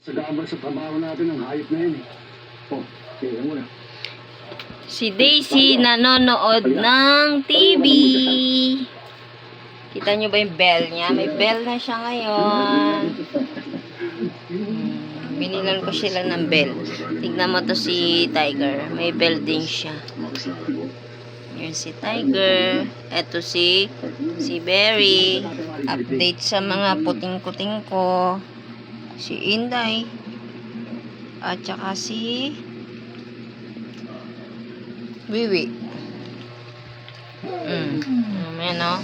Sa gabal sa trabaho natin, ang hayop na yun eh. Oh, tingnan mo na. Si Daisy nanonood ng TV. Kita nyo ba yung bell niya? May bell na siya ngayon. Binilan ko sila ng bell. Tignan mo to si Tiger. May bell din siya. Yun si Tiger. Eto si si Berry. Update sa mga puting-kuting ko. Si Inday. At saka si Wiwi. Mm. Amen, no?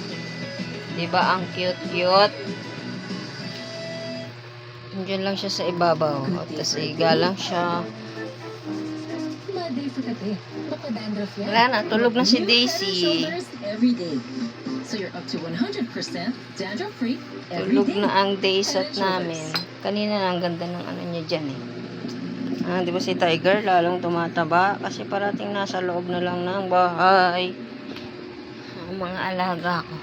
Diba ang cute-cute? Diyan lang siya sa ibabaw. At tas iga lang siya. Monday for kate. Baka dandruff yan. Wala na, tulog na si Daisy. Every day. So you're up to 100% dandruff-free every Tulog day. na ang daysat namin. Kanina na ang ganda ng ano niya dyan eh. Ah, di ba si Tiger lalong tumataba kasi parating nasa loob na lang ng bahay. Ang mga alaga ko.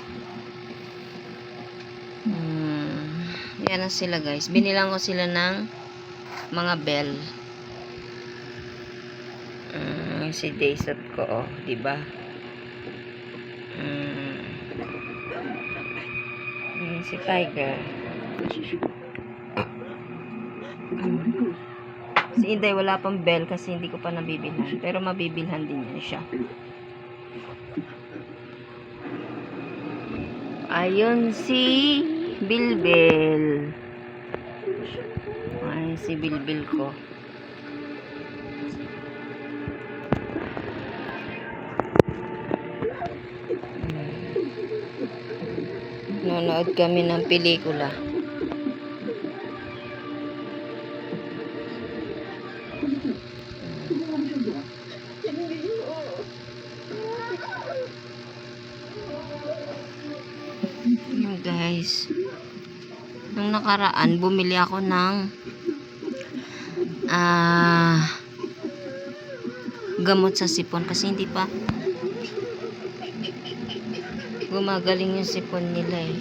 Hmm. Yan na sila guys. Binilang ko sila ng mga bell. Hmm, si Daysat ko, oh, di ba? Hmm. Yan si Tiger. Si Inday wala pang bell kasi hindi ko pa nabibilhan. Pero mabibilhan din yan siya. Ayun si Bilbil. Ay, si Bilbil ko. Nanonood kami ng pelikula. Yun guys. Nung nakaraan, bumili ako ng ah gamot sa sipon kasi hindi pa gumagaling yung sipon nila eh.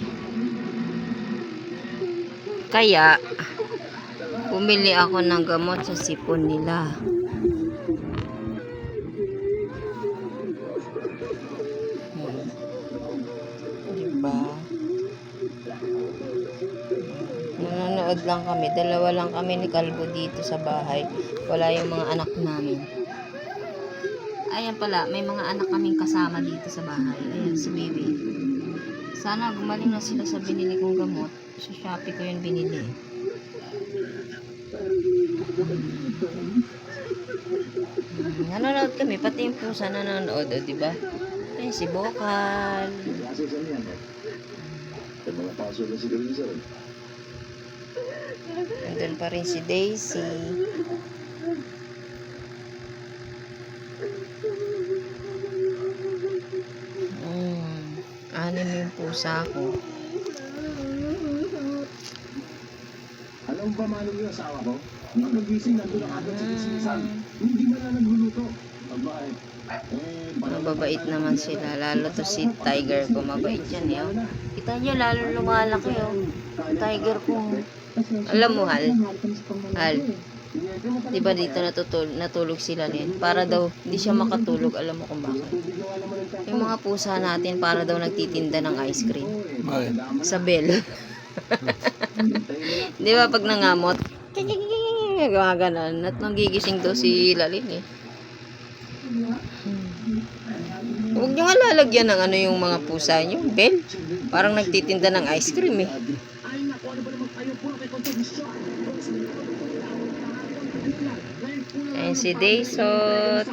Kaya, bumili ako ng gamot sa sipon nila. Nanonood lang kami. Dalawa lang kami ni Kalbo dito sa bahay. Wala yung mga anak namin. Ayan pala, may mga anak kaming kasama dito sa bahay. Ayan, si Baby. Sana gumaling na sila sa binili kong gamot. Sa Shopee ko yung binili. Hmm, Nanonood kami, pati yung pusa nanonood, o, diba? Ayan, si Bokal. Nandun pa rin si Daisy. Pusa ko. Alam mo ba manong yung asawa ko? Nung nagising, nandun ang agad sa kisimisan. Hindi man lang nagluluto. Abay. Eh, Mababait naman sila. Lalo to si Tiger ko. Mabait yan eh. oh. Kita nyo, lalo lumalaki oh. Tiger ko. Alam mo, Hal? Hal. Di ba dito natutulog, natulog sila din? Para daw, hindi siya makatulog. Alam mo kung bakit. Yung mga pusa natin, para daw nagtitinda ng ice cream. Sa bell. Di ba pag nangamot? Gumaganon. At nagigising daw si Lalin eh. Huwag nyo nga lalagyan ng ano yung mga pusa nyo. Bell. Parang nagtitinda ng ice cream eh. Ayan si Daysot.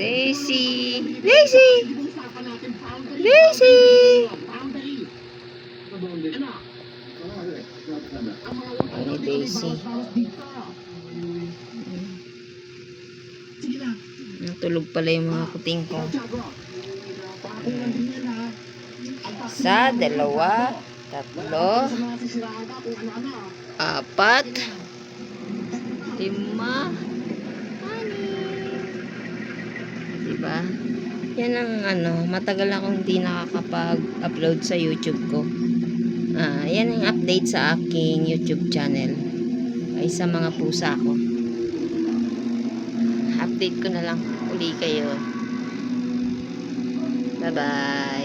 Daisy. Daisy! Daisy! Ani Daisy. Natulog pala yung mga kuting ko. Isa, dalawa, tatlo, apat, lima, Diba? Yan ang ano, matagal akong hindi nakakapag-upload sa YouTube ko. Ah, yan ang update sa aking YouTube channel. Ay sa mga pusa ko. Update ko na lang uli kayo. Bye-bye.